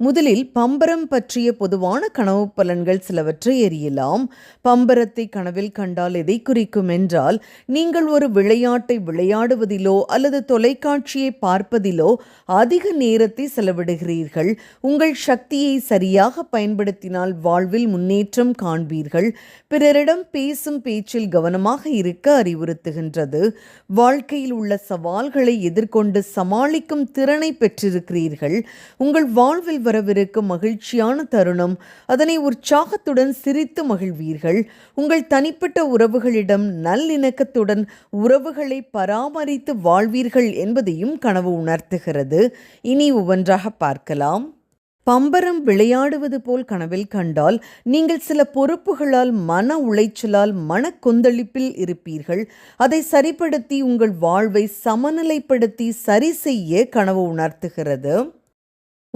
முதலில் பம்பரம் பற்றிய பொதுவான கனவு பலன்கள் சிலவற்றை எறியலாம் பம்பரத்தை கனவில் கண்டால் எதை குறிக்கும் என்றால் நீங்கள் ஒரு விளையாட்டை விளையாடுவதிலோ அல்லது தொலைக்காட்சியை பார்ப்பதிலோ அதிக நேரத்தை செலவிடுகிறீர்கள். உங்கள் சக்தியை சரியாக பயன்படுத்தினால் வாழ்வில் முன்னேற்றம் காண்பீர்கள். பிறரிடம் பேசும் பேச்சில் கவனமாக இருக்க அறிவுறுத்துகின்றது. வாழ்க்கையில் உள்ள சவால்களை எதிர்கொண்டு சமாளிக்கும் திறனை பெற்றிருக்கிறீர்கள். உங்கள் வாழ்வில் வரவிருக்கும் மகிழ்ச்சியான தருணம். அதனை உற்சாகத்துடன் சிரித்து மகிழ்வீர்கள். உங்கள் தனிப்பட்ட உறவுகளிடம் நல்லிணக்கத்துடன் உறவுகளை பராமரித்து வாழ்வீர்கள் என்பதையும் கனவு உணர்த்துகிறது. இனி ஒவ்வொன்றாக பார்க்கலாம். பம்பரம் விளையாடுவது போல் கனவில் கண்டால் நீங்கள் சில பொறுப்புகளால் மன உளைச்சலால் மன கொந்தளிப்பில் இருப்பீர்கள். அதை சரிப்படுத்தி உங்கள் வாழ்வை சமநிலைப்படுத்தி சரி செய்ய கனவு உணர்த்துகிறது.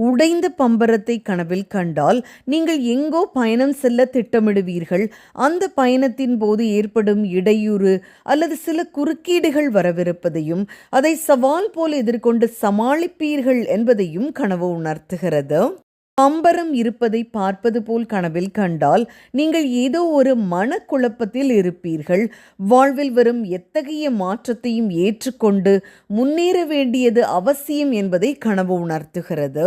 உடைந்த பம்பரத்தை கனவில் கண்டால் நீங்கள் எங்கோ பயணம் செல்ல திட்டமிடுவீர்கள். அந்த பயணத்தின் போது ஏற்படும் இடையூறு அல்லது சில குறுக்கீடுகள் வரவிருப்பதையும் அதை சவால் போல் எதிர்கொண்டு சமாளிப்பீர்கள் என்பதையும் கனவு உணர்த்துகிறது. பம்பரம் இருப்பதை பார்ப்பது போல் கனவில் கண்டால் நீங்கள் ஏதோ ஒரு மனக்குழப்பத்தில் இருப்பீர்கள். வாழ்வில் வரும் எத்தகைய மாற்றத்தையும் ஏற்றுக்கொண்டு முன்னேற வேண்டியது அவசியம் என்பதை கனவு உணர்த்துகிறது.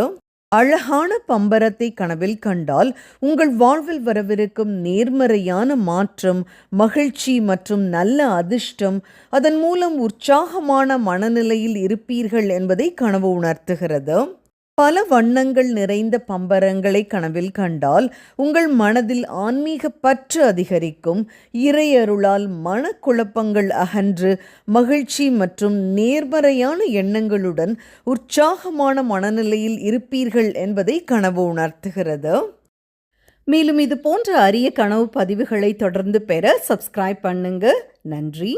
அழகான பம்பரத்தை கனவில் கண்டால் உங்கள் வாழ்வில் வரவிருக்கும் நேர்மறையான மாற்றம் மகிழ்ச்சி மற்றும் நல்ல அதிர்ஷ்டம் அதன் மூலம் உற்சாகமான மனநிலையில் இருப்பீர்கள் என்பதை கனவு உணர்த்துகிறது. பல வண்ணங்கள் நிறைந்த பம்பரங்களை கனவில் கண்டால் உங்கள் மனதில் ஆன்மீக பற்று அதிகரிக்கும். இறையருளால் மனக்குழப்பங்கள் அகன்று மகிழ்ச்சி மற்றும் நேர்மறையான எண்ணங்களுடன் உற்சாகமான மனநிலையில் இருப்பீர்கள் என்பதை கனவு உணர்த்துகிறது. மேலும் இது போன்ற அரிய கனவு பதிவுகளை தொடர்ந்து பெற சப்ஸ்கிரைப் பண்ணுங்க. நன்றி.